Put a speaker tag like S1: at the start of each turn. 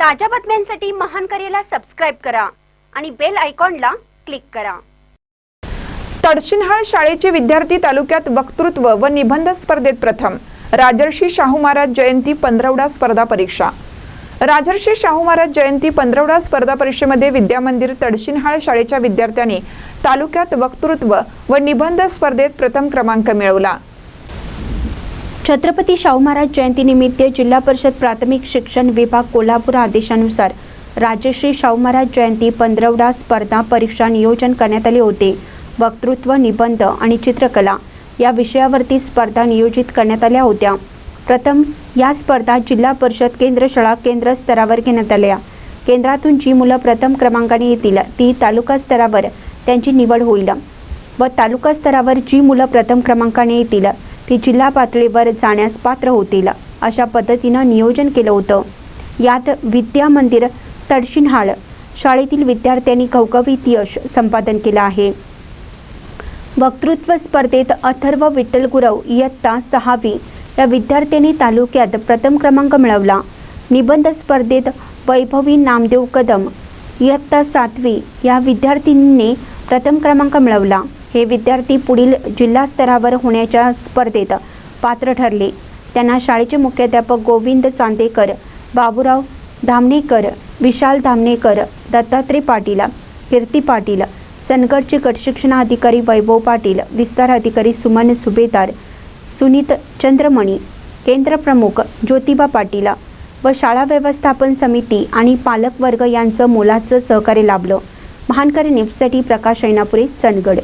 S1: ताज्या बातम्यांसाठी महान करेला सबस्क्राईब करा आणि बेल आयकॉनला क्लिक करा.
S2: तडशिनहाळ शाळेचे विद्यार्थी तालुक्यात वक्तृत्व व निबंध स्पर्धेत प्रथम. राजर्षी शाहू महाराज जयंती पंधरवडा स्पर्धा परीक्षा. राजर्षी शाहू महाराज जयंती पंधरवडा स्पर्धा परीक्षेमध्ये विद्यामंदिर तडशिनहाळ शाळेच्या विद्यार्थ्यांनी तालुक्यात वक्तृत्व व निबंध स्पर्धेत प्रथम क्रमांक मिळवला.
S3: छत्रपती शाहू महाराज जयंतीनिमित्त जिल्हा परिषद प्राथमिक शिक्षण विभाग कोल्हापूर आदेशानुसार राजश्री शाहू महाराज जयंती पंधरवडा स्पर्धा परीक्षा नियोजन करण्यात आले होते. वक्तृत्व निबंध आणि चित्रकला या विषयावरती स्पर्धा नियोजित करण्यात आल्या होत्या. प्रथम या स्पर्धा जिल्हा परिषद केंद्र शाळा केंद्र स्तरावर घेण्यात आल्या. केंद्रातून जी मुलं प्रथम क्रमांकाने येतील ती तालुका स्तरावर त्यांची निवड होईल व तालुका स्तरावर जी मुलं प्रथम क्रमांकाने येतील ती जिल्हा पातळीवर जाण्यास पात्र होतील अशा पद्धतीनं नियोजन केलं होतं. यात विद्या मंदिर तडशिनहाळ शाळेतील विद्यार्थ्यांनी घवघवीत यश संपादन केलं आहे. वक्तृत्व स्पर्धेत अथर्व विठ्ठल गुरव इयत्ता सहावी या विद्यार्थ्यांनी तालुक्यात प्रथम क्रमांक मिळवला. निबंध स्पर्धेत वैभवी नामदेव कदम इयत्ता सातवी या विद्यार्थिनींनी प्रथम क्रमांक मिळवला. हे विद्यार्थी पुढील जिल्हा स्तरावर होण्याच्या स्पर्धेत पात्र ठरले. त्यांना शाळेचे मुख्याध्यापक गोविंद चांदेकर बाबूराव धामणेकर विशाल धामणेकर दत्तात्रय पाटील कीर्ती पाटील चंदगडचे गटशिक्षणाधिकारी वैभव पाटील विस्तार अधिकारी सुमन सुभेदार सुनीत चंद्रमणी केंद्र प्रमुख ज्योतिबा पाटील व शाळा व्यवस्थापन समिती आणि पालकवर्ग यांचं मोलाचं सहकार्य लाभलं. महानकरी न्यूजसाठी प्रकाश ऐनापुरे चंदगड